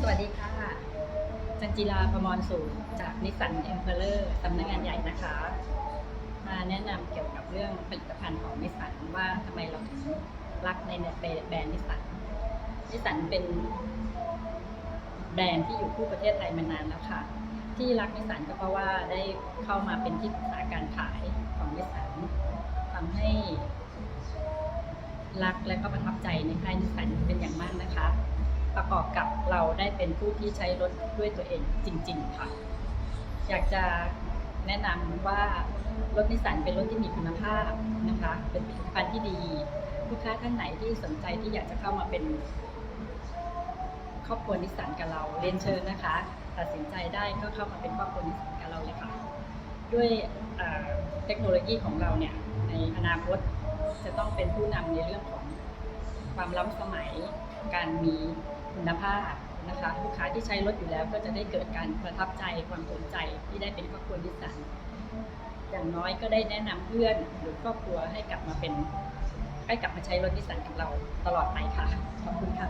สวัสดีค่ะ จันจิลาประมรสูงจากนิสสันเอ็มเพลเลอร์สำนักงานใหญ่นะคะ มาแนะนำเกี่ยวกับเรื่องผลิตภัณฑ์ของนิสสันว่าทำไมเราถึงรักในแบรนด์นิสสันนิสสันเป็นแบรนด์ที่อยู่คู่ประเทศไทยมานานแล้วค่ะ ที่รักนิสสันก็เพราะว่าได้เข้ามาเป็นที่ปรึกษาการขายของนิสสันทำให้รักและก็ประทับใจในค่ายนิสสันเป็นอย่างมากนะคะ ประกอบกับเราได้เป็นผู้ที่ใช้รถด้วยตัวเองจริง ๆ ค่ะ อยากจะแนะนำว่ารถนิสสันเป็นรถที่มีคุณภาพนะคะ เป็นผลิตภัณฑ์ที่ดี ลูกค้าท่านไหนที่สนใจที่อยากจะเข้ามาเป็น ครอบครัวนิสสันกับเราเรียนเชิญนะคะ ตัดสินใจได้ก็เข้ามาเป็นครอบครัวนิสสันกับเราเลยค่ะ ด้วยเอ่อเทคโนโลยีของเราเนี่ยในอนาคตจะต้องเป็นผู้นำในเรื่องของความล้ำสมัยการมี คุณภาพนะคะลูกค้าที่ใช้รถอยู่แล้วก็จะได้เกิดการประทับใจความสนใจที่ได้เป็นครอบครัวนิสสันอย่างน้อยก็ได้แนะนำเพื่อนหรือครอบครัวให้กลับมาเป็นให้กลับมาใช้รถนิสสันกับเราตลอดไปค่ะ ขอบคุณค่ะ